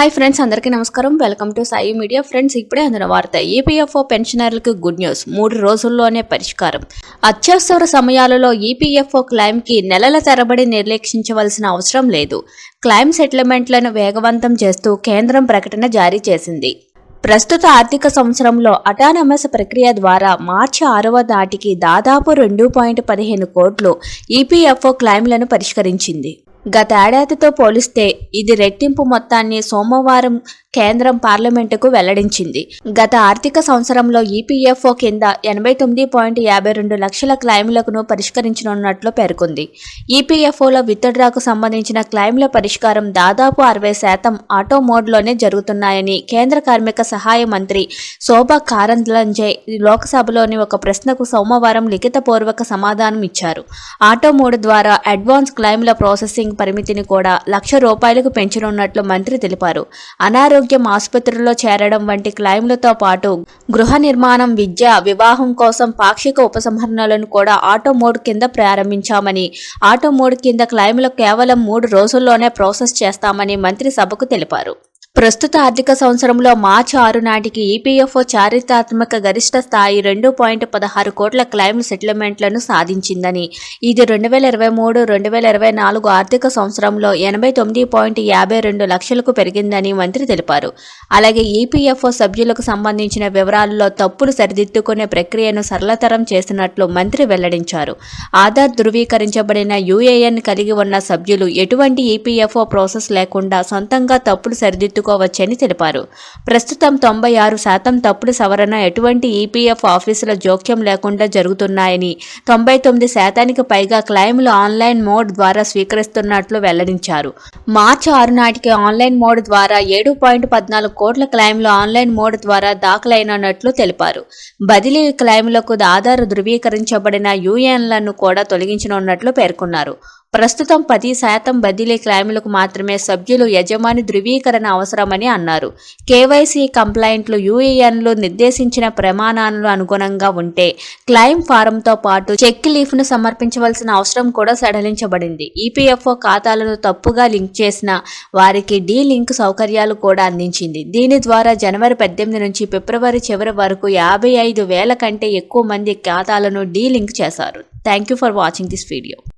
Hi friends అందరికీ నమస్కారం. Welcome to Sai media friends ఇప్పుడే అందిన వార్త ఈపీఎఫ్ఓ పెన్షనర్లకు గుడ్ న్యూస్ మూడు రోజుల్లోనే పరిష్కారం. అత్యవసర సమయాలలో ఈపీఎఫ్ఓ క్లైమ్కి నెలల తరబడి నిర్లక్షించవలసిన అవసరం లేదు. క్లైమ్ సెటిల్మెంట్లను వేగవంతం చేస్తూ కేంద్రం ప్రకటన జారీ చేసింది. ప్రస్తుత ఆర్థిక సంవత్సరంలో అటానమస్ ప్రక్రియ ద్వారా మార్చి ఆరవ నాటికి దాదాపు రెండు పాయింట్ పదిహేను కోట్లు ఈపీఎఫ్ఓ క్లైమ్లను పరిష్కరించింది. గత ఏడాదితో పోలిస్తే ఇది రెట్టింపు మొత్తాన్ని సోమవారం కేంద్రం పార్లమెంటుకు వెల్లడించింది. గత ఆర్థిక సంవత్సరంలో ఈపీఎఫ్ఓ కింద ఎనభై తొమ్మిది పాయింట్ యాభై రెండు లక్షల క్లైమ్లకు పరిష్కరించనున్నట్లు పేర్కొంది. ఈపీఎఫ్ఓలో విత్డ్రాకు సంబంధించిన క్లైమ్ల పరిష్కారం దాదాపు అరవై శాతం ఆటో మోడ్లోనే జరుగుతున్నాయని కేంద్ర కార్మిక సహాయ మంత్రి శోభా కారంద్లంజే లోక్సభలోని ఒక ప్రశ్నకు సోమవారం లిఖితపూర్వక సమాధానం ఇచ్చారు ఆటో మోడ్ ద్వారా అడ్వాన్స్ క్లైమ్ల ప్రాసెసింగ్ పరిమితిని కూడా లక్ష రూపాయలకు పెంచనున్నట్లు మంత్రి తెలిపారు. అనారోగ్యం ఆసుపత్రిలో చేరడం వంటి క్లైమ్లతో పాటు గృహ నిర్మాణం విద్య వివాహం కోసం పాక్షిక ఉపసంహరణలను కూడా ఆటో మోడ్ కింద ప్రారంభించామని ఆటో మోడ్ కింద క్లైమ్లు కేవలం మూడు రోజుల్లోనే ప్రాసెస్ చేస్తామని మంత్రి సభకు తెలిపారు. ప్రస్తుత ఆర్థిక సంవత్సరంలో మార్చి ఆరు నాటికి ఈపీఎఫ్ఓ చారిత్రాత్మక గరిష్ట స్థాయి రెండు పాయింట్ పదహారు కోట్ల క్లైమ్ సెటిల్మెంట్లను సాధించిందని. ఇది రెండు వేల ఇరవై మూడు రెండు వేల ఇరవై నాలుగు ఆర్థిక సంవత్సరంలో ఎనభై తొమ్మిది పాయింట్ యాభై రెండు లక్షలకు పెరిగిందని మంత్రి తెలిపారు. అలాగే ఈపీఎఫ్ఓ సభ్యులకు సంబంధించిన వివరాల్లో తప్పులు సరిదిద్దుకునే ప్రక్రియను సరళతరం చేసినట్లు మంత్రి వెల్లడించారు. ఆధార్ ధృవీకరించబడిన యూఏఎన్ కలిగి ఉన్న సభ్యులు ఎటువంటి ఈపీఎఫ్ఓ ప్రాసెస్ లేకుండా సొంతంగా తప్పులు చేసుకోవచ్చని తెలిపారు. ప్రస్తుతం తొంభై ఆరు శాతం తప్పుడు సవరణ ఎటువంటి ఈపీఎఫ్ ఆఫీసుల జోక్యం లేకుండా జరుగుతున్నాయని తొంభై తొమ్మిది శాతానికి పైగా క్లైమ్లు ఆన్లైన్ మోడ్ ద్వారా స్వీకరిస్తున్నట్లు వెల్లడించారు. మార్చి ఆరు నాటికి ఆన్లైన్ మోడ్ ద్వారా ఏడు పాయింట్ పద్నాలుగు కోట్ల క్లైమ్లు ఆన్లైన్ మోడ్ ద్వారా దాఖలైనట్లు తెలిపారు. బదిలీ క్లైమ్లకు ఆధార్ ధృవీకరించబడిన యూఏఎన్లను కూడా తొలగించనున్నట్లు పేర్కొన్నారు. ప్రస్తుతం పది శాతం బదిలీ క్లైములకు మాత్రమే సభ్యులు యజమాని ధృవీకరణ అవసరమని అన్నారు. కేవైసీ కంప్లైంట్లు యూఏఎన్లు నిర్దేశించిన ప్రమాణాలను అనుగుణంగా ఉంటే క్లైమ్ ఫారంతో పాటు చెక్ లీఫ్ను సమర్పించవలసిన అవసరం కూడా సడలించబడింది. ఈపీఎఫ్ఓ ఖాతాలను తప్పుగా లింక్ చేసిన వారికి డీ లింక్ సౌకర్యాలు కూడా అందించింది. దీని ద్వారా జనవరి పద్దెనిమిది నుంచి ఫిబ్రవరి చివరి వరకు యాభై ఐదు వేల కంటే ఎక్కువ మంది ఖాతాలను డీ లింక్ చేశారు. Thank you for watching this video.